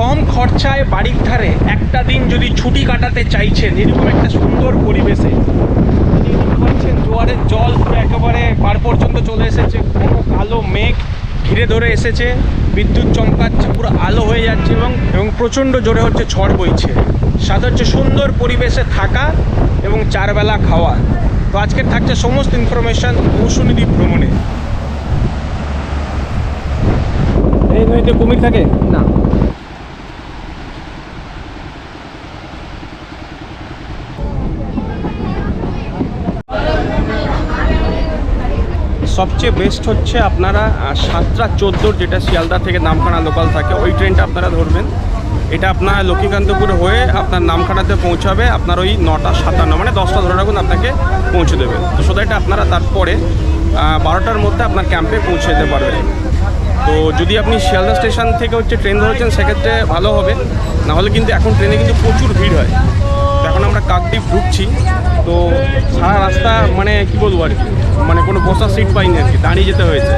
কম খরচায় বাড়ির ধারে একটা দিন যদি ছুটি কাটাতে চাইছেন, এরকম একটা সুন্দর পরিবেশে। পাচ্ছেন জোয়ারের জল পুরো একেবারে পার পর্যন্ত চলে এসেছে কোনো কালো মেঘ ঘিরে ধরে এসেছে, বিদ্যুৎ চমকাচ্ছে, পুরো আলো হয়ে যাচ্ছে এবং এবং প্রচণ্ড জোরে হচ্ছে ঝড় বইছে। সাথে হচ্ছে সুন্দর পরিবেশে থাকা এবং চারবেলা খাওয়া। তো আজকের থাকছে সমস্ত ইনফরমেশন দ্বীপ ভ্রমণে। এই নদীতে কুমির থাকে? না। সবচেয়ে বেস্ট হচ্ছে আপনারা সাতটা চোদ্দোর যেটা শিয়ালদা থেকে নামখানা লোকাল থাকে, ওই ট্রেনটা আপনারা ধরবেন। এটা আপনার লক্ষ্মীকান্তপুর হয়ে আপনার নামখানাতে পৌঁছাবে, আপনার ওই নটা সাতান্ন মানে দশটা ধরে রাখুন, আপনাকে পৌঁছে দেবে। তো সোজা এটা আপনারা তারপরে বারোটার মধ্যে আপনার ক্যাম্পে পৌঁছে যেতে পারবেন। তো যদি আপনি শিয়ালদা স্টেশন থেকে হচ্ছে ট্রেন ধরেছেন, সেক্ষেত্রে ভালো হবে। নাহলে কিন্তু এখন ট্রেনে কিন্তু প্রচুর ভিড় হয়। তো এখন আমরা কাকদ্বীপ ঢুকছি। তো সারা রাস্তা মানে কি বলব আর কি? মানে কোনো বসার সিট পাইনি আর কি, দাঁড়িয়ে যেতে হয়েছে।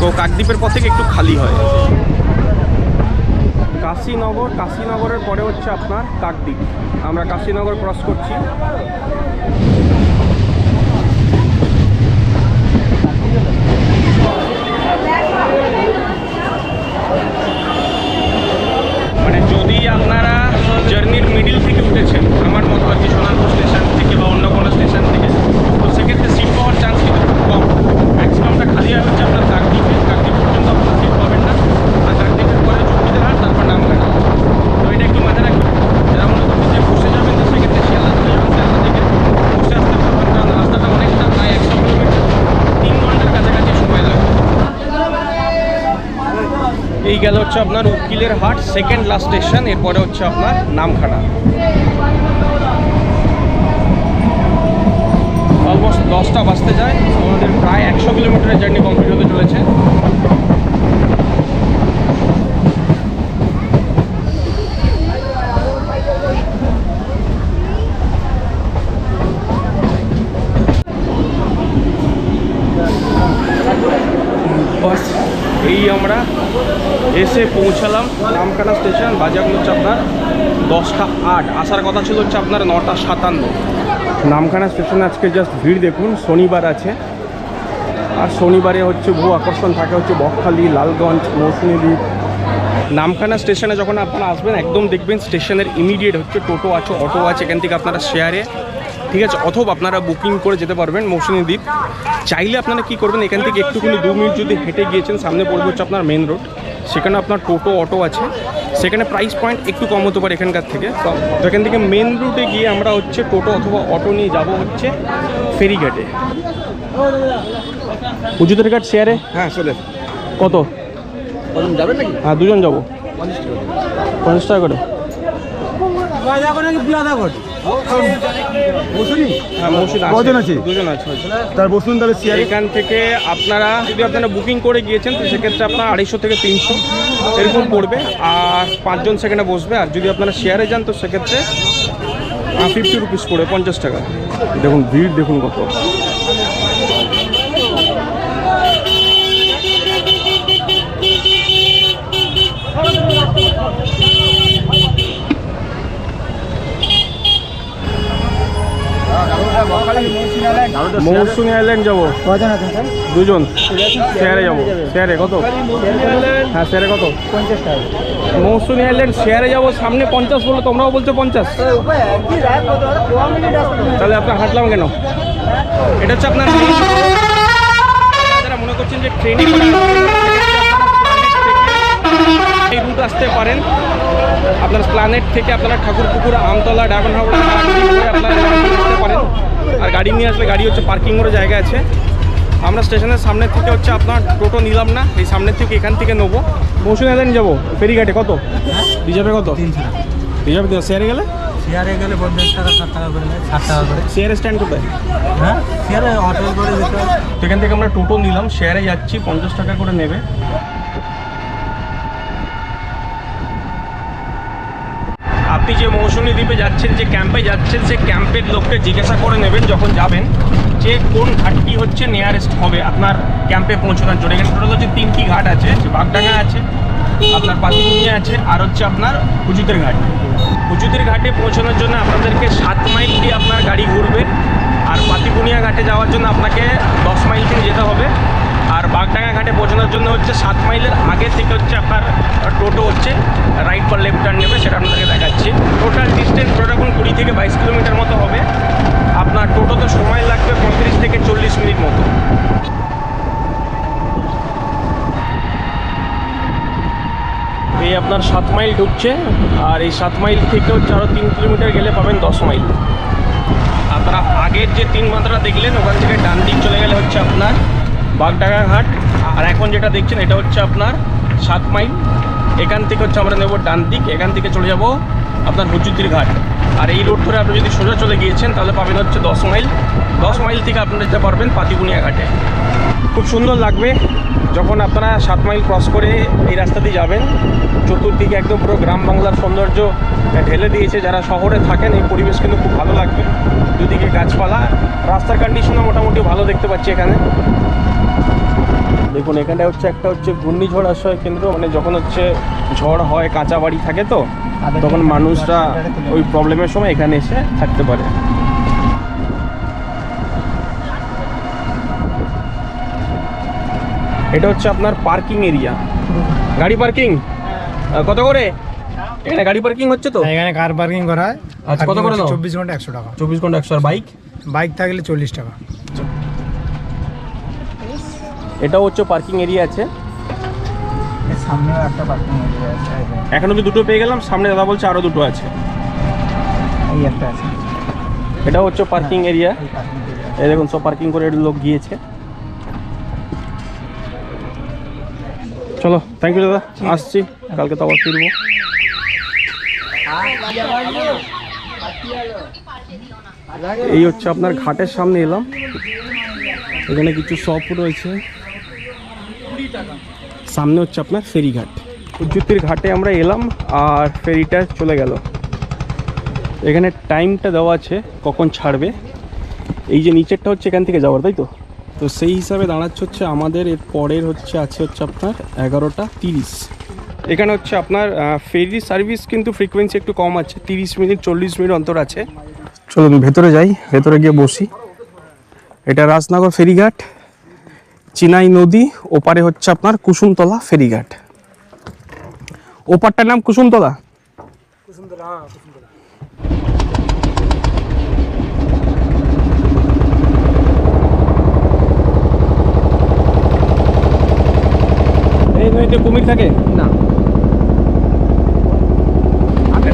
তো কাকদ্বীপের পর থেকে একটু খালি হয়। কাশীনগর, কাশীনগরের পরে হচ্ছে আপনার কাকদ্বীপ। আমরা কাশীনগর ক্রস করছি। মানে যদি আপনারা জার্নির মিডিল থেকে উঠেছেন, আমার মতো আর কি সোনারপুর স্টেশন থেকে বা অন্য কোনো স্টেশন থেকে সেক্ষেত্রে সিট পাওয়ার চান্স কিন্তু খুব কম। ম্যাক্সিমামটা খালি হয় হচ্ছে আপনার কাকদ্বীপে। কাকদ্বীপ পর্যন্ত আপনার সিট পাবেন না। আর কাকদ্বীপের পরে চৌকিদের হাট তারপর নামখানা তো এটা একটু মাথায় রাখবেন। যারা মনে করবেন যে বসে যাবেন, তো সেক্ষেত্রে শিয়ালদা চলে যাবেন শিয়ালদা থেকে বসে আসতে পারবেন কারণ রাস্তাটা অনেকটা প্রায় একশো কিলোমিটার। তিন ঘণ্টার কাছাকাছি সময় লাগে। এই গেল হচ্ছে আপনার উকিলের হাট সেকেন্ড লাস্ট স্টেশন এরপরে হচ্ছে আপনার নামখানা। দশটা বাজতে যায়। আমাদের প্রায় একশো কিলোমিটারের জার্নি কমপ্লিট হতে চলেছে। বাস, এই আমরা এসে পৌঁছালাম নামখানা স্টেশন বাজারগুলো হচ্ছে আপনার দশটা আট। আসার কথা ছিল হচ্ছে আপনার নটা সাতান্ন। নামখানা স্টেশনে আজকে জাস্ট ভিড় দেখুন, শনিবার আছে। আর শনিবারে হচ্ছে বহু আকর্ষণ থাকে, হচ্ছে বকখালি, লালগঞ্জ মৌসুমী নামখানা স্টেশনে যখন আপনারা আসবেন, একদম দেখবেন স্টেশনের ইমিডিয়েট হচ্ছে টোটো আছে, অটো আছে, এখান থেকে আপনারা শেয়ারে ঠিক আছে? অথবা আপনারা বুকিং করে যেতে পারবেন মৌসুমী দ্বীপ চাইলে আপনারা কি করবেন, এখান থেকে একটুখানি দু মিনিট যদি হেঁটে গিয়েছেন, সামনে পড়বে হচ্ছে আপনার মেন রোড সেখানে আপনার টোটো অটো আছে। সেখানে প্রাইস পয়েন্ট একটু কম হতে পারে এখানকার থেকে। তো এখান থেকে মেন রুটে গিয়ে আমরা হচ্ছে টোটো অথবা অটো নিয়ে যাব হচ্ছে ফেরিঘাটে। উজুদের ঘাট শেয়ারে হ্যাঁ চলে। কত? যাবেন নাকি? হ্যাঁ দুজন যাব। পঞ্চাশ টাকা করে? কজন আছে? দুজন আছে। তার বসুন তাহলে এখান থেকে আপনারা যদি আপনারা বুকিং করে গিয়েছেন তো সেক্ষেত্রে আপনার আড়াইশো থেকে তিনশো এরকম পড়বে আর পাঁচজন সেখানে বসবে আর যদি আপনারা শেয়ারে যান তো সেক্ষেত্রে ফিফটি রুপিস পড়বে পঞ্চাশ টাকা। দেখুন ভিড় দেখুন কত। মৌসুমী আইল্যান্ড যাব। দুজন। শেয়ারে যাব। শেয়ারে কত? হ্যাঁ শেয়ারে কত? পঞ্চাশ টাকা। মৌসুমী আইল্যান্ড শেয়ারে যাব সামনে পঞ্চাশ বলল তোমরাও বলছো পঞ্চাশ। তাহলে আপনার হাঁটলাম কেন? এটা হচ্ছে আপনার মনে করছেন যে ট্রেনে এই রুট আসতে পারেন। আপনার প্ল্যানেট থেকে আপনারা ঠাকুরপুকুর আমতলা ডায়মন্ড হাওড়া আপনারা আসতে পারেন। আর গাড়ি নিয়ে আসলে গাড়ি হচ্ছে পার্কিং করে জায়গা আছে। আমরা স্টেশনের সামনের থেকে হচ্ছে আপনার টোটো নিলাম না এই সামনের থেকে এখান থেকে নেব। মৌসুমী আইল্যান্ড যাব ফেরিঘাটে কত? রিজার্ভে কত? রিজার্ভে শেয়ারে গেলে? চেয়ারে গেলে পঞ্চাশ টাকা ষাট টাকা করে নেয় ষাট টাকা করে। শেয়ারে স্ট্যান্ড কোথায়? হ্যাঁ? চেয়ারে অটো করে যেতে হবে থেকে আমরা টোটো নিলাম শেয়ারে যাচ্ছি পঞ্চাশ টাকা করে নেবে। মৌসুমী দ্বীপে যাচ্ছেন, যে ক্যাম্পে যাচ্ছেন, সে ক্যাম্পের লোককে জিজ্ঞাসা করে নেবেন যখন যাবেন যে কোন ঘাটটি হচ্ছে নিয়ারেস্ট হবে আপনার ক্যাম্পে পৌঁছানোর জন্য। এখানে টোটাল হচ্ছে তিনটি ঘাট আছে বাগডাঙ্গা আছে, আপনার পাতিপুনিয়া আছে, আর হচ্ছে আপনার হুজুতের ঘাট। হুজুতের ঘাটে পৌঁছানোর জন্য আপনাদেরকে সাত মাইল দিয়ে আপনার গাড়ি ঘুরবে। হচ্ছে সাত মাইলের আগে থেকে হচ্ছে আপনার টোটো হচ্ছে রাইট বা লেফট টার্ন নেবে, সেটা আপনাদেরকে দেখাচ্ছি। টোটাল ডিস্টেন্স ওরকম কুড়ি থেকে বাইশ কিলোমিটার মতো হবে। আপনার টোটোতে সময় লাগবে পঁয়ত্রিশ থেকে চল্লিশ মিনিট মতো। এই আপনার সাত মাইল ঢুকছে, আর এই সাত মাইল থেকে হচ্ছে আরও তিন কিলোমিটার গেলে পাবেন দশ মাইল। আপনারা আগের যে তিন মাত্রা দেখলেন, ওখান থেকে ডান দিক চলে গেলে হচ্ছে আপনার বাগডাঙ্গা ঘাট। আর এখন যেটা দেখছেন, এটা হচ্ছে আপনার সাত মাইল। এখান থেকে হচ্ছে আমরা নেব ডান দিক, এখান থেকে চলে যাব আপনার হুজুতির ঘাট। আর এই রোড ধরে আপনি যদি সোজা চলে গিয়েছেন, তাহলে পাবেন হচ্ছে দশ মাইল। দশ মাইল থেকে আপনারা যেতে পারবেন পাতিপুনিয়া ঘাটে। খুব সুন্দর লাগবে যখন আপনারা সাত মাইল ক্রস করে এই রাস্তা দিয়ে যাবেন। চতুর্দিকে একদম পুরো গ্রাম বাংলার সৌন্দর্য ঢেলে দিয়েছে। যারা শহরে থাকেন, এই পরিবেশ কিন্তু খুব ভালো লাগবে। দুদিকে গাছপালা, রাস্তার কন্ডিশনও মোটামুটি ভালো দেখতে পাচ্ছি এখানে। দেখুন এখানটা হচ্ছে একটা হচ্ছে ঘূর্ণিঝড় আশ্রয় কেন্দ্র। মানে যখন হচ্ছে ঝড় হয় কাঁচা বাড়ি থাকে তো তখন মানুষরা ওই প্রবলেমের সময় এখানে এসে থাকতে পারে। এটা হচ্ছে আপনার পার্কিং এরিয়া। গাড়ি পার্কিং? কত করে? এখানে গাড়ি পার্কিং হচ্ছে তো? এখানে কার পার্কিং করা হয়। আচ্ছা, কত করে? চব্বিশ ঘণ্টা একশো টাকা। চব্বিশ ঘণ্টা একশো আর বাইক বাইক থাকলে চল্লিশ টাকা। এটাও হচ্ছে পার্কিং এরিয়া আছে। সামনেও একটা পার্কিং এরিয়া আছে। এখন অব্দি দুটো পেয়ে গেলাম সামনে দাদা বলছে আরও দুটো আছে। এই একটা আছে। এটাও হচ্ছে পার্কিং এরিয়া পার্কিং এরিয়া এই দেখুন সব পার্কিং করে লোক গিয়েছে। চলো থ্যাংক ইউ দাদা। আসছি কালকে তো আবার ফিরবো। এই হচ্ছে আপনার ঘাটের সামনে এলাম। এখানে কিছু শপ রয়েছে। সামনে হচ্ছে আপনার ফেরিঘাট। উজ্জুতির ঘাটে আমরা এলাম আর ফেরিটা চলে গেল। এখানে টাইমটা দেওয়া আছে কখন ছাড়বে। এই যে নিচেরটা হচ্ছে এখান থেকে যাওয়ার তাই তো? তো সেই হিসাবে দাঁড়াচ্ছে হচ্ছে আমাদের এর পরের হচ্ছে আছে হচ্ছে আপনার এগারোটা তিরিশ। এখানে হচ্ছে আপনার ফেরি সার্ভিস কিন্তু ফ্রিকোয়েন্সি একটু কম আছে তিরিশ মিনিট চল্লিশ মিনিট অন্তর আছে। চলুন ভেতরে যাই ভেতরে গিয়ে বসি। এটা রাজনগর ফেরিঘাট। চিনাই নদী ওপারে হচ্ছে আপনার কুসুমতলা ফেরিঘাট। ওপারটার নাম কুসুমতলা? এই নদীতে কুমির থাকে? না।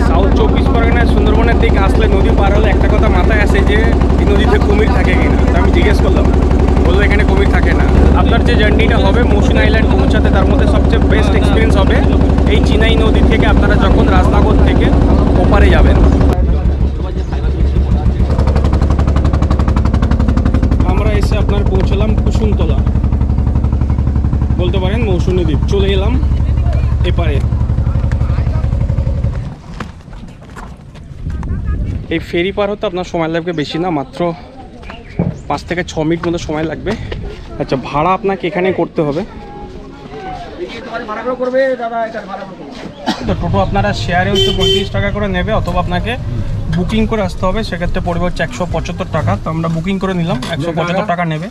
সাউথ চব্বিশ পরগনায় সুন্দরবনের দিকে আসলে নদী পার হলে একটা কথা মাথায় আসে যে এই নদীতে কুমির থাকে কিনা? আমি জিজ্ঞেস করলাম। বলল এখানে কুমির থাকে না। আপনার যে জার্নিটা হবে মৌসুন আইল্যান্ড পৌঁছাতে তার মধ্যে সবচেয়ে বেস্ট এক্সপিরিয়েন্স হবে এই চিনাই নদী থেকে আপনারা যখন রাজনগর থেকে ওপারে যাবেন। আমরা এসে আপনার পৌঁছলাম কুসুমতলা। বলতে পারেন মৌসুমী দ্বীপ। চলে এলাম এপারে। এই ফেরি পার হতে আপনার সময় লাগবে বেশি না, মাত্র পাঁচ থেকে ছ মিনিট মতো সময় লাগবে। আচ্ছা ভাড়া আপনাকে এখানে করতে হবে। তো টোটো আপনারা শেয়ারে হচ্ছে পঁয়ত্রিশ টাকা করে নেবে অথবা আপনাকে বুকিং করে আসতে হবে সেক্ষেত্রে পড়বে হচ্ছে একশো পঁচাত্তর টাকা। তো আমরা বুকিং করে নিলাম একশো পঁচাত্তর টাকা নেবে।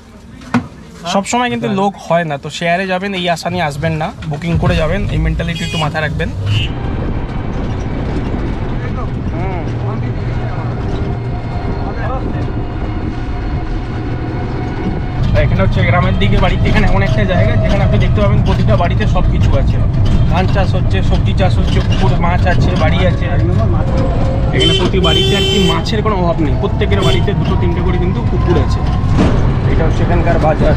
সব সময় কিন্তু লোক হয় না তো শেয়ারে যাবেন এই আশা নিয়ে আসবেন না বুকিং করে যাবেন এই মেন্টালিটি একটু মাথায় রাখবেন। এখানে হচ্ছে গ্রামের দিকে বাড়িতে এখানে এমন একটা জায়গা যেখানে আপনি দেখতে পাবেন প্রতিটা বাড়িতে সব কিছু আছে। ধান চাষ হচ্ছে সবজি চাষ হচ্ছে পুকুর মাছ আছে বাড়ি আছে। এখানে প্রতি বাড়িতে আর কি মাছের কোনো অভাব নেই। প্রত্যেকের বাড়িতে দুটো তিনটে করে কিন্তু পুকুর আছে। এটা হচ্ছে এখানকার বাজার।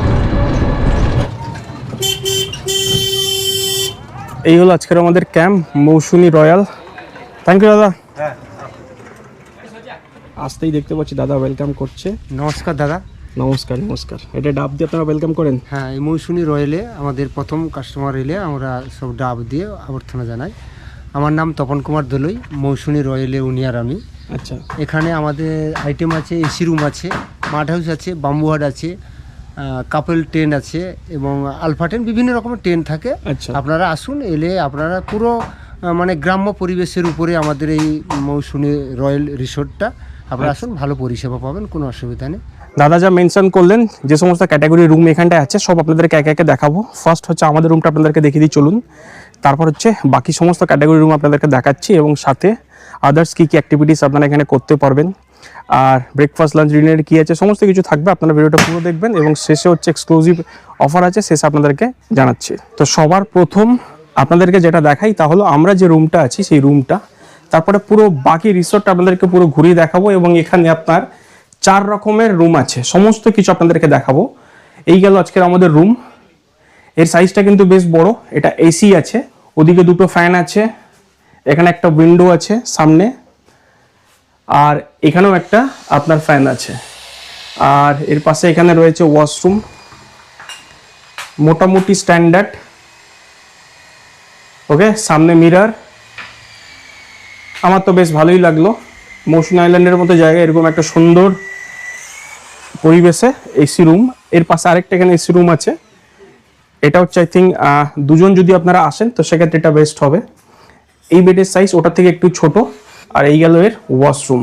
এই হলো আজকের আমাদের camp Mousumi Royal. Thank you দাদা। আসতেই দেখতে পাচ্ছি দাদা ওয়েলকাম করছে। নমস্কার দাদা। নমস্কার নমস্কার। এটা ডাব দিয়ে আপনারা ওয়েলকাম করেন? হ্যাঁ এই মৌসুমী রয়েলে আমাদের প্রথম কাস্টমার এলে আমরা সব ডাব দিয়ে অভ্যর্থনা জানাই। আমার নাম তপন কুমার দলুই মৌসুমি রয়েলে উনিয়ার আমি। আচ্ছা। এখানে আমাদের আইটেম আছে এসি রুম আছে মাড হাউস আছে বাম্বু হাট আছে কাপল ট্রেন আছে এবং আলফা ট্রেন বিভিন্ন রকমের ট্রেন থাকে। আচ্ছা। আপনারা আসুন এলে আপনারা পুরো মানে গ্রাম্য পরিবেশের উপরে আমাদের এই মৌসুমি রয়্যাল রিসোর্টটা আপনারা আসুন ভালো পরিষেবা পাবেন কোনো অসুবিধা নেই। দাদা যা মেনশন করলেন, যে সমস্ত ক্যাটাগরি রুম এখানটায় আছে, সব আপনাদেরকে একে একে দেখাবো। ফার্স্ট হচ্ছে আমাদের রুমটা আপনাদেরকে দেখিয়ে দিই, চলুন। তারপর হচ্ছে বাকি সমস্ত ক্যাটাগরি রুম আপনাদেরকে দেখাচ্ছি এবং সাথে আদার্স কী কী অ্যাক্টিভিটিস আপনারা এখানে করতে পারবেন। আর ব্রেকফাস্ট লাঞ্চ ডিনার কী আছে, সমস্ত কিছু থাকবে, আপনারা ভিডিওটা পুরো দেখবেন এবং শেষে হচ্ছে এক্সক্লুসিভ অফার আছে, শেষে আপনাদেরকে জানাচ্ছি। তো সবার প্রথম আপনাদেরকে যেটা দেখাই, তা হলো আমরা যে রুমটা আছি, সেই রুমটা তারপরে পুরো বাকি রিসোর্টটা আপনাদেরকে পুরো ঘুরিয়ে দেখাবো এবং এখানে আপনার চার রকমের রুম আছে। সমস্ত কিছু আপনাদেরকে দেখাবো। এই গেল আজকের আমাদের রুম এর সাইজটা কিন্তু বেশ বড়। এটা এসি আছে। ওদিকে দুটো ফ্যান আছে। এখানে একটা উইন্ডো আছে সামনে। আর এখানেও একটা আপনার ফ্যান আছে। আর এর পাশে এখানে রয়েছে ওয়াশরুম মোটামুটি স্ট্যান্ডার্ড ওকে সামনে মিরার আমার তো বেশ ভালোই লাগল। মৌসুম আইল্যান্ডের মতো জায়গায় এরকম একটা সুন্দর পরিবেশে এসি রুম এর পাশে আরেকটা এখানে এসি রুম আছে। এটা হচ্ছে আই থিঙ্ক দুজন যদি আপনারা আসেন, তো সেক্ষেত্রে এটা বেস্ট হবে। এই বেডের সাইজ ওটার থেকে একটু ছোট, আর এই গেল এর ওয়াশরুম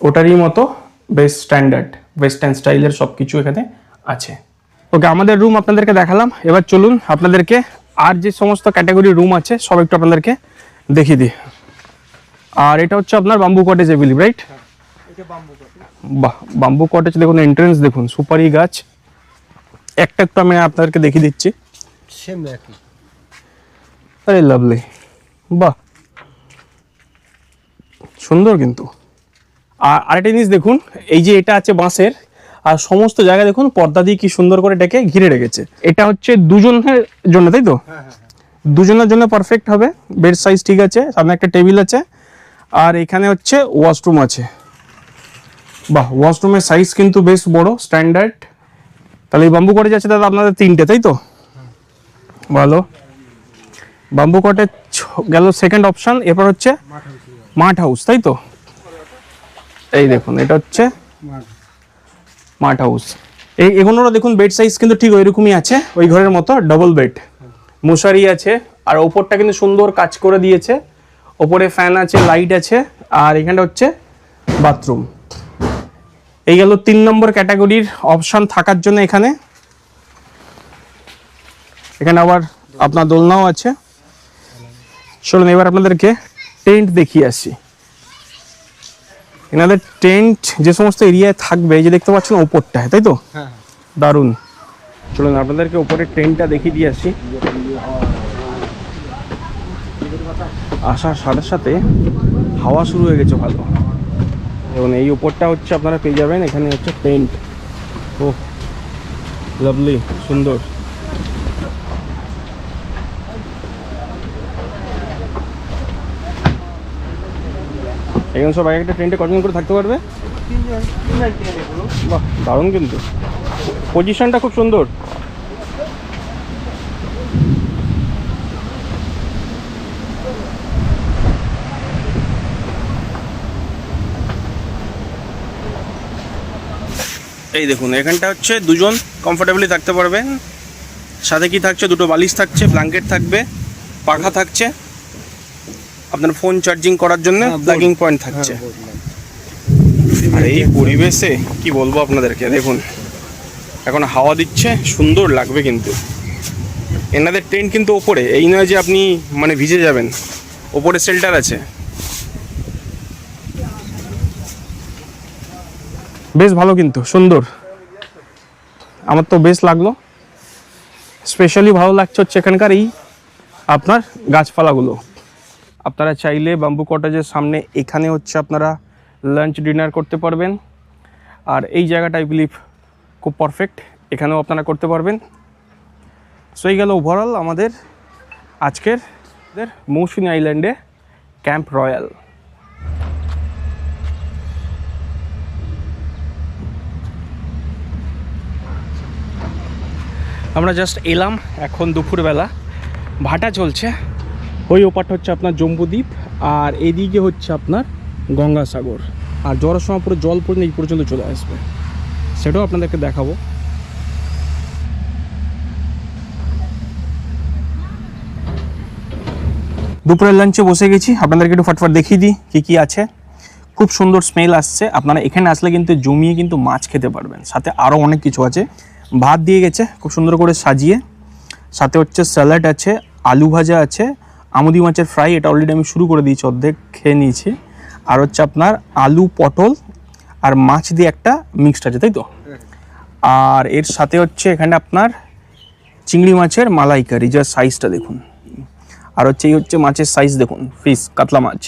ওটারই মতো বেশ স্ট্যান্ডার্ড ওয়েস্টার্ন স্টাইলের সব কিছু এখানে আছে। ওকে আমাদের রুম আপনাদেরকে দেখালাম। এবার চলুন আপনাদেরকে আর যে সমস্ত ক্যাটাগরি রুম আছে, সব একটু আপনাদেরকে দেখিয়ে দিই। আর এটা হচ্ছে আপনার বাম্বু কটেজ এভিলি রাইট বাহ বাম্বু কটেজ দেখুন এন্ট্রেন্স দেখুন সুপারি গাছ। একটা একটু আমি আপনাদেরকে দেখিয়ে দিচ্ছি। সেম একই আরে লাভলি বাহ। সুন্দর কিন্তু। আর আরেকটা জিনিস দেখুন এই যে এটা আছে বাঁশের আর সমস্ত জায়গায় দেখুন পর্দা দিয়ে কি সুন্দর করে এটাকে ঘিরে রেখেছে। এটা হচ্ছে দুজনের জন্য তাই তো? দুজনের জন্য পারফেক্ট হবে। বেড সাইজ ঠিক আছে সামনে একটা টেবিল আছে আর এখানে হচ্ছে ওয়াশরুম আছে। বাহ ওয়াশরুমের সাইজ কিন্তু বেশ বড় স্ট্যান্ডার্ড তাহলে এই বাম্বু কটেজ আছে দাদা আপনাদের তিনটে, তাই তো? ভালো। বাম্বু কটেজ গেল সেকেন্ড অপশন এরপর হচ্ছে মাঠ হাউস তাই তো? এই দেখুন, এটা হচ্ছে মাঠ হাউস এই এগুলোরও দেখুন বেড সাইজ কিন্তু ঠিক ওইরকমই আছে, ওই ঘরের মতো ডবল বেড মশারি আছে, আর ওপরটা কিন্তু সুন্দর কাজ করে দিয়েছে। ওপরে ফ্যান আছে লাইট আছে, আর এখানটা হচ্ছে বাথরুম এই গেল তিন নম্বর ক্যাটাগরির অপশন থাকার জন্য এখানে। এখানে আবার আপনার দোলনাও আছে। চলুন এবার আপনাদেরকে টেন্ট দেখিয়ে আসি। এনাদের টেন্ট যে সমস্ত এরিয়ায় থাকবে যে দেখতে পাচ্ছেন ওপরটায় তাই তো? হ্যাঁ। দারুণ। চলুন আপনাদেরকে ওপরের ট্রেনটা দেখিয়ে দিয়ে আসি। আসার সাথে সাথে হাওয়া শুরু হয়ে গেছে ভালো। এবং এই ওপরটা হচ্ছে আপনারা পেয়ে যাবেন এখানে হচ্ছে পেন্ট ও লাভলি সুন্দর। এখন সব এক একটা টেন্টে কতজন করে থাকতে পারবে? বাহ দারুণ কিন্তু। পজিশনটা খুব সুন্দর। এই দেখুন এখানটা হচ্ছে দুজন কমফোর্টেবলি থাকতে পারবেন। সাথে কি থাকছে? দুটো বালিশ থাকছে ব্ল্যাঙ্কেট থাকবে পাখা থাকছে। আপনার ফোন চার্জিং করার জন্য হ্যাঁ, প্লাগিং পয়েন্ট থাকছে। আর এই পরিবেশে কি বলব আপনাদেরকে? দেখুন এখন হাওয়া দিচ্ছে সুন্দর লাগবে কিন্তু। এনাদের ট্রেন কিন্তু ওপরে এই নয় যে আপনি মানে ভিজে যাবেন। ওপরে শেল্টার আছে। বেশ ভালো কিন্তু, সুন্দর। আমার তো বেশ লাগল। স্পেশালি ভালো লাগছে হচ্ছে এখানকার এই আপনার গাছপালাগুলো। আপনারা চাইলে বাম্বু কটেজের সামনে এখানে হচ্ছে আপনারা লাঞ্চ ডিনার করতে পারবেন। আর এই জায়গাটা আই বিলিভ খুব পারফেক্ট এখানেও আপনারা করতে পারবেন। সো এই গেল ওভারঅল আমাদের আজকের মৌসুমী আইল্যান্ডে ক্যাম্প রয়্যাল আমরা জাস্ট এলাম এখন দুপুরবেলা। ভাটা চলছে। ওই ওপারটা হচ্ছে আপনার জম্বুদ্বীপ আর এদিকে হচ্ছে আপনার গঙ্গাসাগর। আর জ্বরের সময় পুরো জল পড়ে এই পর্যন্ত চলে আসবে। সেটাও আপনাদেরকে দেখাবো। দুপুরের লাঞ্চে বসে গেছি। আপনাদেরকে একটু ফটফট দেখিয়ে দিই কী কী আছে। খুব সুন্দর স্মেল আসছে। আপনারা এখানে আসলে কিন্তু জমিয়ে কিন্তু মাছ খেতে পারবেন। সাথে আরও অনেক কিছু আছে। ভাত দিয়ে গেছে, খুব সুন্দর করে সাজিয়ে। সাথে হচ্ছে স্যালাড আছে, আলু ভাজা আছে, আমুদি মাছের ফ্রাই, এটা অলরেডি আমি শুরু করে দিয়েছি, অর্ধেক খেয়ে নিয়েছি। আর হচ্ছে আপনার আলু পটল আর মাছ দিয়ে একটা মিক্সড আছে, তাই তো? আর এর সাথে হচ্ছে এখানে আপনার চিংড়ি মাছের মালাইকারি যার সাইজটা দেখুন। আর হচ্ছে এই হচ্ছে মাছের সাইজ দেখুন ফিস কাতলা মাছ।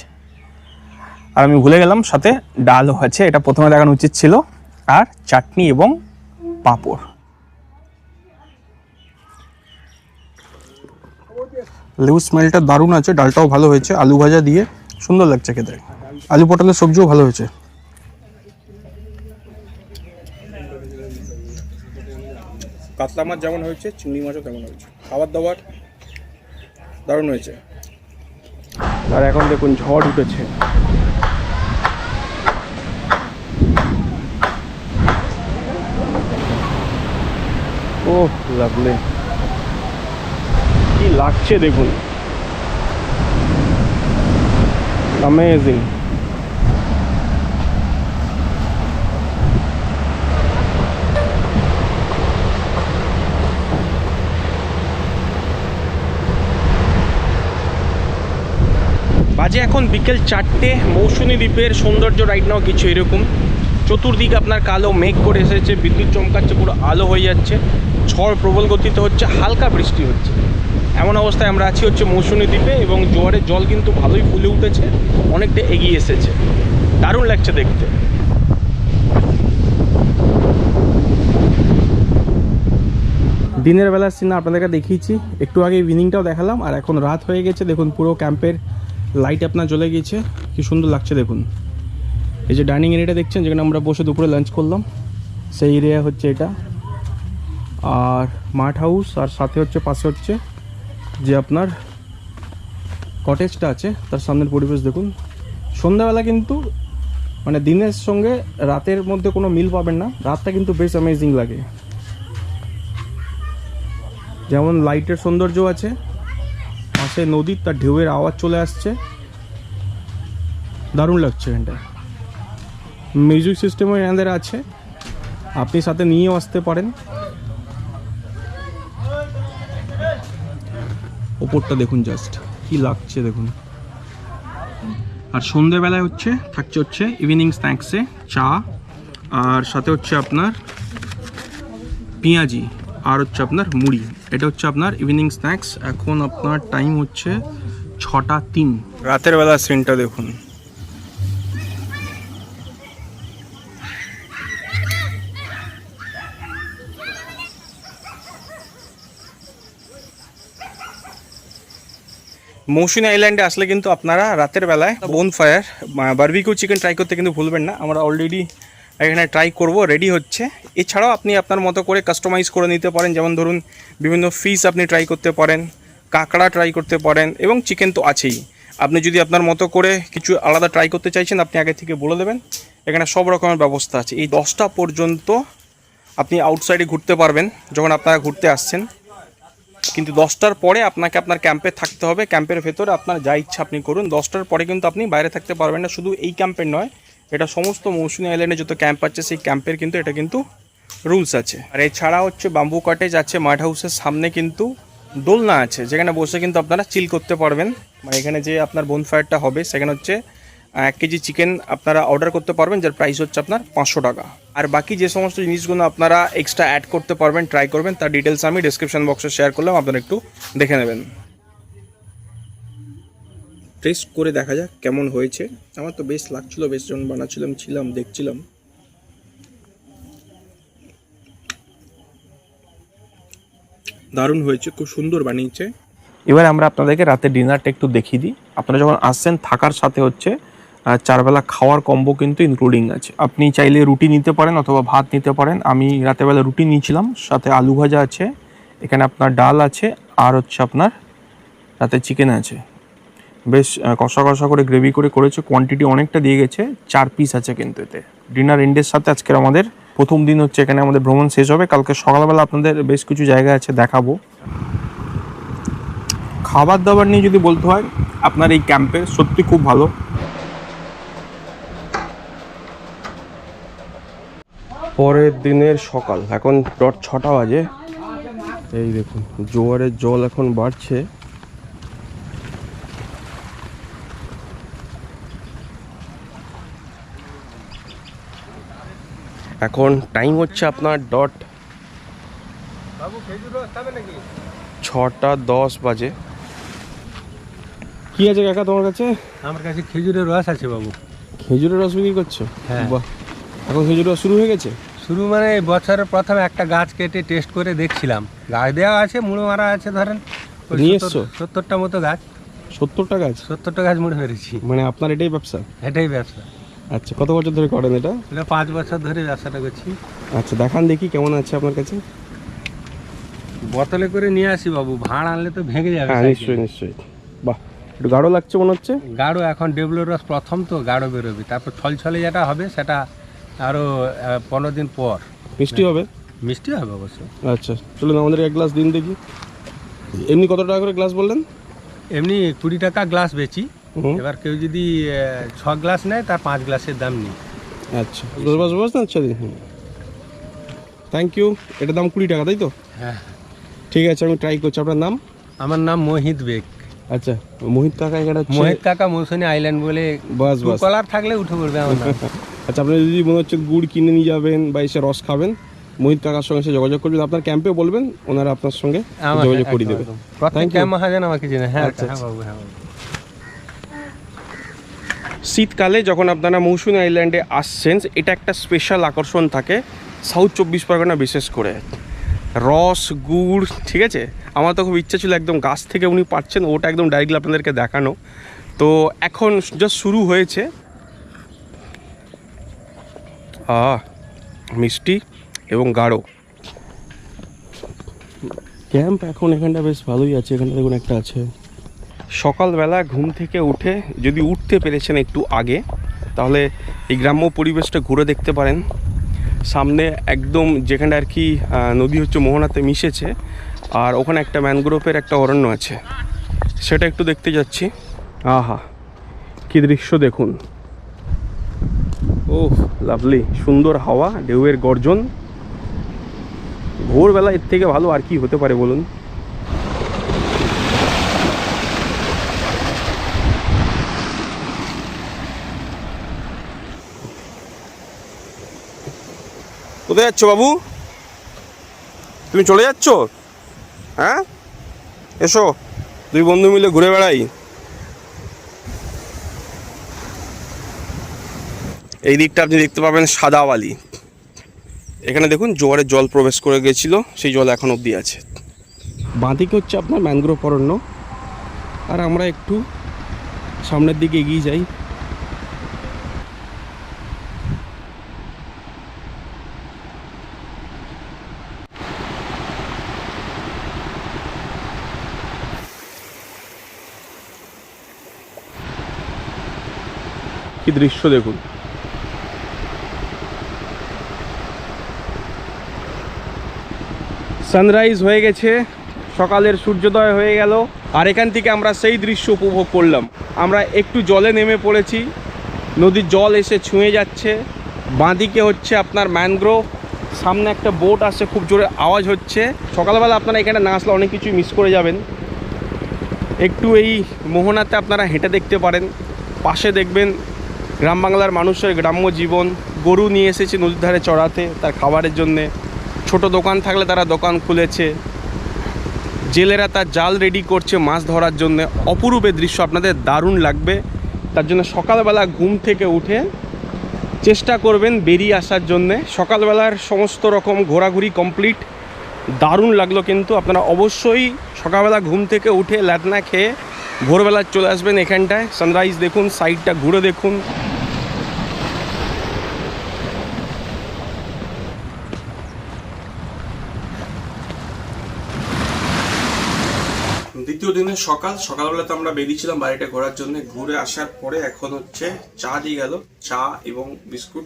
আর আমি ভুলে গেলাম, সাথে ডালও আছে, এটা প্রথমে দেখানো উচিত ছিল। আর চাটনি এবং পাঁপড়। লেবু স্মেলটা দারুণ আছে ডালটাও ভালো হয়েছে আলু ভাজা দিয়ে সুন্দর লাগছে খেতে। আলু পটলের সবজিও ভালো হয়েছে। কাতলা মাছ যেমন হয়েছে চিংড়ি মাছও তেমন হয়েছে। খাবার দাবার দারুণ হয়েছে। আর এখন দেখুন ঝড় উঠেছে। ও লাভলি কি লাগছে দেখুন। অ্যামেজিং বাজে এখন বিকেল চারটে, মৌসুমী দ্বীপের সৌন্দর্য রাইট নাও কিছু এরকম। চতুর্দিকে আপনার কালো মেঘ করে এসেছে, বিদ্যুৎ চমকাচ্ছে, পুরো আলো হয়ে যাচ্ছে, ঝড় প্রবল গতিতে হচ্ছে, হালকা বৃষ্টি হচ্ছে। এমন অবস্থায় আমরা আছি হচ্ছে মৌসুমী দ্বীপে এবং জোয়ারের জল কিন্তু ভালোই ফুলে উঠেছে, অনেকটা এগিয়ে এসেছে। দারুণ লাগছে দেখতে। দিনের বেলার সিন আপনাদেরকে দেখিয়েছি। একটু আগে ইভিনিংটাও দেখালাম, আর এখন রাত হয়ে গেছে। দেখুন, পুরো ক্যাম্পের লাইট আপনার জ্বলে গিয়েছে। কি সুন্দর লাগছে, দেখুন। এই যে ডাইনিং এরিয়াটা দেখছেন, যেখানে আমরা বসে দুপুরে লাঞ্চ করলাম, সেই এরিয়া হচ্ছে এটা। আর মাঠ হাউস আর সাথে হচ্ছে, পাশে হচ্ছে যে আপনার কটেজটা আছে, তার সামনের পরিবেশ দেখুন। সন্ধ্যাবেলা কিন্তু মানে দিনের সঙ্গে রাতের মধ্যে কোনো মিল পাবেন না। রাতটা কিন্তু বেশ অ্যামেজিং লাগে। যেমন লাইটের সৌন্দর্য আছে, পাশে নদীর তার ঢেউয়ের আওয়াজ চলে আসছে। দারুণ লাগছে এখানটা। মিউজিক সিস্টেমও এনাদের আছে। আপনি সাথে নিয়েও আসতে পারেন। ওপরটা দেখুন জাস্ট কি লাগছে দেখুন। আর সন্ধেবেলায় হচ্ছে, থাকছে হচ্ছে ইভিনিং স্ন্যাক্সে চা, আর সাথে হচ্ছে আপনার পেঁয়াজি, আর হচ্ছে আপনার মুড়ি। এটা হচ্ছে আপনার ইভিনিং স্ন্যাক্স এখন আপনার টাইম হচ্ছে ছটা তিন। রাতের বেলা সিনটা দেখুন। মৌসুমী আইল্যান্ডে আসলে কিন্তু আপনারা রাতের বেলায় বোন ফায়ার বার্বিকিউ চিকেন ট্রাই করতে কিন্তু ভুলবেন না। আমরা অলরেডি এখানে ট্রাই করব রেডি হচ্ছে। এছাড়াও আপনি আপনার মতো করে কাস্টমাইজ করে নিতে পারেন। যেমন ধরুন, বিভিন্ন ফিস আপনি ট্রাই করতে পারেন, কাঁকড়া ট্রাই করতে পারেন, এবং চিকেন তো আছেই। আপনি যদি আপনার মতো করে কিছু আলাদা ট্রাই করতে চাইছেন, আপনি আগে থেকে বলে দেবেন। এখানে সব রকমের ব্যবস্থা আছে। এই দশটা পর্যন্ত আপনি আউটসাইডে ঘুরতে পারবেন, যখন আপনারা ঘুরতে আসছেন। কিন্তু দশটার পরে আপনাকে আপনার ক্যাম্পে থাকতে হবে। ক্যাম্পের ভেতরে আপনার যা ইচ্ছা আপনি করুন। দশটার পরে কিন্তু আপনি বাইরে থাকতে পারবেন না। শুধু এই ক্যাম্পের নয়, এটা সমস্ত মৌসুমী আইল্যান্ডে যত ক্যাম্প আছে, সেই ক্যাম্পের কিন্তু এটা কিন্তু রুলস আছে। আর এছাড়া হচ্ছে বাম্বু কটেজ আছে মাঠ হাউসের সামনে কিন্তু দোলনা আছে, যেখানে বসে কিন্তু আপনারা চিল করতে পারবেন। মানে এখানে যে আপনার বোনফায়ারটা হবে, সেখানে হচ্ছে এক কেজি চিকেন আপনারা অর্ডার করতে পারবেন, যার প্রাইস হচ্ছে আপনার পাঁচশো টাকা। আর বাকি যে সমস্ত জিনিসগুলো আপনারা এক্সট্রা অ্যাড করতে পারবেন ট্রাই করবেন, তার ডিটেলস আমি ডিসক্রিপশন বক্সে শেয়ার করলাম, আপনারা একটু দেখে নেবেন। টেস্ট করে দেখা যাক কেমন হয়েছে। আমার তো বেশ লাগছিল, বেশ যখন বানাচ্ছিলাম, ছিলাম, দেখছিলাম। দারুণ হয়েছে, খুব সুন্দর বানিয়েছে। এবার আমরা আপনাদেরকে রাতে ডিনারটা একটু দেখিয়ে দিই। আপনারা যখন আসছেন, থাকার সাথে হচ্ছে চারবেলা খাওয়ার কম্বো কিন্তু ইনক্লুডিং আছে। আপনি চাইলে রুটি নিতে পারেন অথবা ভাত নিতে পারেন। আমি রাতেরবেলা রুটি নিয়েছিলাম, সাথে আলু ভাজা আছে, এখানে আপনার ডাল আছে, আর হচ্ছে আপনার রাতে চিকেন আছে। বেশ কষা কষা করে গ্রেভি করে করেছে কোয়ান্টিটি অনেকটা দিয়ে গেছে, চার পিস আছে কিন্তু এতে। ডিনার এন্ডের সাথে আজকের আমাদের প্রথম দিন হচ্ছে এখানে আমাদের ভ্রমণ শেষ হবে। কালকে সকালবেলা আপনাদের বেশ কিছু জায়গা আছে, দেখাবো। খাবার দাবার নিয়ে যদি বলতে হয়, আপনার এই ক্যাম্পে সত্যি খুব ভালো। পরের দিনের সকাল। এখন ডট ছটা বাজে। এই দেখুন জোয়ারের জল এখন বাড়ছে। এখন টাইম হচ্ছে আপনার ডট ছটা দশ বাজে। কি আছে কাকা তোমার কাছে? আমার কাছে খেজুরের রস আছে বাবু। খেজুরের রস বিক্রি করছ? হ্যাঁ। বাহ। এখন খেজুরের রস শুরু হয়ে গেছে? শুরু মানে এই বছরের প্রথমে একটা গাছ কেটে টেস্ট করে দেখছিলাম। গাছ দেওয়া আছে মুড়ো মারা আছে ধরেন? সত্তরটা মতো গাছ। সত্তরটা গাছ? সত্তরটা গাছ মুড়ে মেরেছি মানে আপনার এটাই ব্যবসা? এটাই ব্যবসা। আচ্ছা কত বছর ধরে করেন এটা? এটা পাঁচ বছর ধরে ব্যবসাটা করছি। আচ্ছা দেখান দেখি কেমন আছে আপনার কাছে। বোতলে করে নিয়ে আসি বাবু ভাড় আনলে তো ভেঙে যাবে হ্যাঁ নিশ্চয়ই নিশ্চয়ই। বাহ একটু গাঢ় লাগছে মনে হচ্ছে? গাঢ় এখন ডেবলো রস প্রথম তো গাঢ় বেরোবে। তারপর ছলছলে যেটা হবে সেটা আরও পনেরো দিন পর। মিষ্টি হবে? মিষ্টি হবে অবশ্য আচ্ছা চলুন আমাদের এক গ্লাস দিন দেখি। এমনি কত টাকা করে গ্লাস বললেন? এমনি কুড়ি টাকা গ্লাস বেচি। এবার কেউ যদি ছ গ্লাস নেয় তার পাঁচ গ্লাসের দাম নেই। আচ্ছা দশ বাস না? আচ্ছা থ্যাংক ইউ এটার দাম কুড়ি টাকা তাই তো? হ্যাঁ। ঠিক আছে আমি ট্রাই করছি। আপনার নাম? আমার নাম মোহিত বেগ। আচ্ছা মোহিত কাকা এখানে মোহিত কাকা মৌসুমী আইল্যান্ড বলে বাস বাস। কলার থাকলে উঠে পড়বে আমার আচ্ছা আপনি যদি মনে হচ্ছে গুড় কিনে নিয়ে যাবেন বা এসে রস খাবেন মোহিত কাকার সঙ্গে সে যোগাযোগ করবেন আপনার ক্যাম্পে বলবেন ওনারা আপনার সঙ্গে যোগাযোগ করে একদম, দেবে। you. ক্যাম্প মহাজন আমাকে চেনে হ্যাঁ আচ্ছা, হ্যাঁ হ্যাঁ শীতকালে যখন আপনারা মৌসুমী আইল্যান্ডে আসছেন এটা একটা স্পেশাল আকর্ষণ থাকে সাউথ চব্বিশ পরগনা বিশেষ করে। রস গুড় ঠিক আছে? আমার তো খুব ইচ্ছা ছিল একদম গাছ থেকে উনি পাচ্ছেন ওটা একদম ডাইরেক্টলি আপনাদেরকে দেখানো। তো এখন জাস্ট শুরু হয়েছে আহ মিষ্টি এবং গাঢ়। ক্যাম্প এখন এখানটা বেশ ভালোই আছে এখানটা দেখুন একটা আছে। সকালবেলা ঘুম থেকে উঠে যদি উঠতে পেরেছেন একটু আগে তাহলে এই গ্রাম্য পরিবেশটা ঘুরে দেখতে পারেন। সামনে একদম যেখানে আর কি নদী হচ্ছে মোহনাতে মিশেছে আর ওখানে একটা ম্যানগ্রোভের একটা অরণ্য আছে। সেটা একটু দেখতে যাচ্ছি। আহা কি দৃশ্য দেখুন। ও লাভলি সুন্দর হাওয়া, ঢেউয়ের গর্জন। ভোরবেলা এর থেকে ভালো আর কি হতে পারে বলুন? কোথায় যাচ্ছ বাবু? তুমি চলে যাচ্ছ? হ্যাঁ? এসো, দুই বন্ধু মিলে ঘুরে বেড়াই। এই দিকটা আপনি দেখতে পাবেন সাদাওয়ালি এখানে দেখুন জোয়ারের জল প্রবেশ করে গেছিল, সেই জল এখন অবধি আছে। বাঁদিকে হচ্ছে আপনার ম্যানগ্রোভ অরণ্য। আর আমরা একটু সামনের দিকে এগিয়ে যাই। কি দৃশ্য দেখুন। সানরাইজ হয়ে গেছে, সকালের সূর্যোদয় হয়ে গেল, আর এখান থেকে আমরা সেই দৃশ্য উপভোগ করলাম। আমরা একটু জলে নেমে পড়েছি, নদীর জল এসে ছুঁয়ে যাচ্ছে, বাঁদিকে হচ্ছে আপনার ম্যানগ্রোভ, সামনে একটা বোট আসছে, খুব জোরে আওয়াজ হচ্ছে। সকালবেলা আপনারা এখানে না আসলে অনেক কিছুই মিস করে যাবেন। একটু এই মোহনাতে আপনারা হেঁটে দেখতে পারেন, পাশে দেখবেন গ্রাম বাংলার মানুষের গ্রাম্য জীবন, গরু নিয়ে এসেছে নদীর ধারে চড়াতে, তার খাবারের জন্যে। ছোট দোকান থাকলে তারা দোকান খুলেছে। জেলেরা তার জাল রেডি করছে মাছ ধরার জন্য। অপরূপের দৃশ্য, আপনাদের দারুণ লাগবে। তার জন্য সকালবেলা ঘুম থেকে উঠে চেষ্টা করবেন বেরিয়ে আসার জন্যে। সকালবেলার সমস্ত রকম ঘোরাঘুরি কমপ্লিট দারুণ লাগল কিন্তু, আপনারা অবশ্যই সকালবেলা ঘুম থেকে উঠে ল্যাটনা খেয়ে ভোরবেলা চলে আসবেন এখানটায়। সানরাইজ দেখুন সাইডটা ঘুরে দেখুন। দ্বিতীয় দিনে সকাল, সকালবেলা তো আমরা বেরিয়েছিলাম বাড়িটা ঘোরার জন্য। ঘুরে আসার পরে এখন হচ্ছে চা দিয়ে গেল, চা এবং বিস্কুট।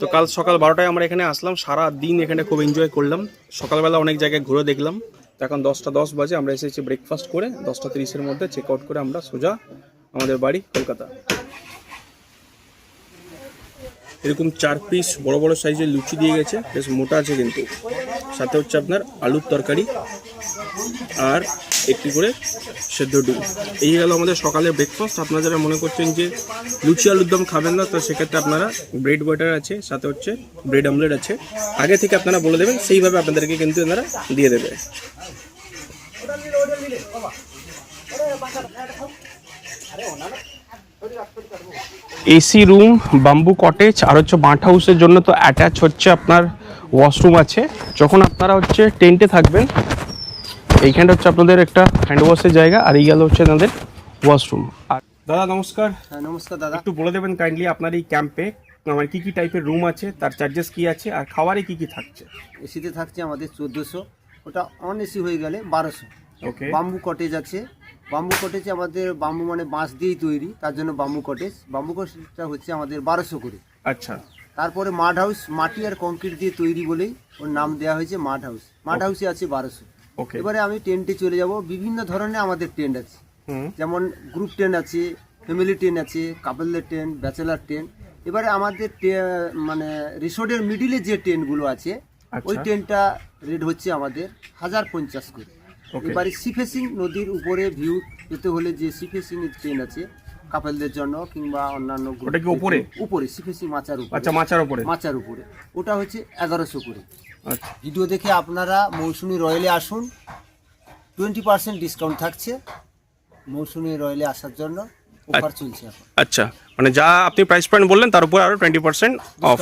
তো কাল সকাল বারোটায় আমরা এখানে আসলাম, সারা দিন এখানে খুব এনজয় করলাম। সকালবেলা অনেক জায়গায় ঘুরে দেখলাম। এখন দশটা দশ বাজে, আমরা এসেছি ব্রেকফাস্ট করে, দশটা তিরিশের মধ্যে চেক আউট করে আমরা সোজা আমাদের বাড়ি কলকাতা। এরকম চার পিস বড় বড় সাইজের লুচি দিয়ে গেছে। বেশ মোটা আছে কিন্তু। সাথে হচ্ছে আপনার আলুর তরকারি আর একটি করে সেদ্ধ ডিম। এই গেল আমাদের সকালের ব্রেকফাস্ট আপনারা যারা মনে করছেন যে লুচি আলুর দম খাবেন না, তো সেক্ষেত্রে আপনারা ব্রেড বাটার আছে, সাথে হচ্ছে ব্রেড অমলেট আছে। আগে থেকে আপনারা বলে দেবেন, সেইভাবে আপনাদেরকে কিন্তু এনারা দিয়ে দেবে। এসি রুম বাম্বু কটেজ আর হচ্ছে বাঁট হাউসের জন্য তো অ্যাটাচ হচ্ছে আপনার ওয়াশরুম আছে। যখন আপনারা হচ্ছে টেন্টে থাকবেন এইখানটা হচ্ছে আপনাদের একটা হ্যান্ড ওয়াশের জায়গা আর এই গেল হচ্ছে আপনাদের ওয়াশরুম আর দাদা নমস্কার। হ্যাঁ নমস্কার দাদা। একটু বলে দেবেন কাইন্ডলি আপনার এই ক্যাম্পে আমার কী কী টাইপের রুম আছে তার চার্জেস কি আছে আর খাবারে কি কি থাকছে? এসিতে থাকছে আমাদের চোদ্দোশো ওটা অন এসি হয়ে গেলে বারোশো। ওকে বাম্বু কটেজ আছে বাম্বু কটেজে আমাদের বাম্বু মানে বাঁশ দিয়েই তৈরি তার জন্য বাম্বু কটেজ বাম্বু কটেজটা হচ্ছে আমাদের বারোশো করে। আচ্ছা। তারপরে মাড হাউস মাটি আর কংক্রিট দিয়ে তৈরি বলেই ওর নাম দেওয়া হয়েছে মাড হাউস মাড হাউসে আছে বারোশো। এবারে আমি টেন্টে চলে যাব। বিভিন্ন ধরনের আমাদের টেন্ট আছে। যেমন গ্রুপ টেন্ট আছে ফ্যামিলি টেন্ট আছে কাপলদের টেন্ট ব্যাচেলার টেন্ট এবারে আমাদের মানে রিসোর্টের মিডিলে যে টেন্টগুলো আছে ওই আচ্ছা। টেন্টটা রেট হচ্ছে আমাদের হাজার পঞ্চাশ করে. এবারে সিফেসিং নদীর উপরে ভিউ পেতে হলে যে সিফেসিং ট্রেন আছে কাপেলদের জন্য কিংবা অন্যান্য ওটা কি উপরে? উপরে সিফেসিং মাচার উপরে। আচ্ছা মাচার উপরে। মাচার উপরে। ওটা হচ্ছে এগারোশো করে। আচ্ছা। ভিডিও দেখে আপনারা মৌসুমি রয়েলে আসুন। টোয়েন্টি পার্সেন্ট ডিসকাউন্ট থাকছে মৌসুমি রয়েলে আসার জন্য। অফার চলছে আচ্ছা মানে যা আপনি প্রাইস পয়েন্ট বললেন তার উপর আরও টোয়েন্টি পার্সেন্ট অফ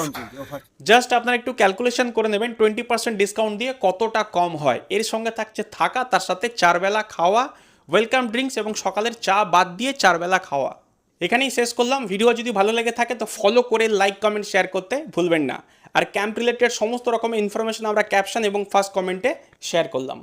জাস্ট আপনারা একটু ক্যালকুলেশন করে নেবেন টোয়েন্টি পার্সেন্ট ডিসকাউন্ট দিয়ে কতটা কম হয়। এর সঙ্গে থাকছে থাকা তার সাথে চারবেলা খাওয়া ওয়েলকাম ড্রিঙ্কস এবং সকালের চা বাদ দিয়ে চারবেলা খাওয়া। এখানেই শেষ করলাম। ভিডিও যদি ভালো লেগে থাকে তো ফলো করে লাইক কমেন্ট শেয়ার করতে ভুলবেন না। আর ক্যাম্প রিলেটেড সমস্ত রকমের ইনফরমেশন আমরা ক্যাপশন এবং ফার্স্ট কমেন্টে শেয়ার করলাম।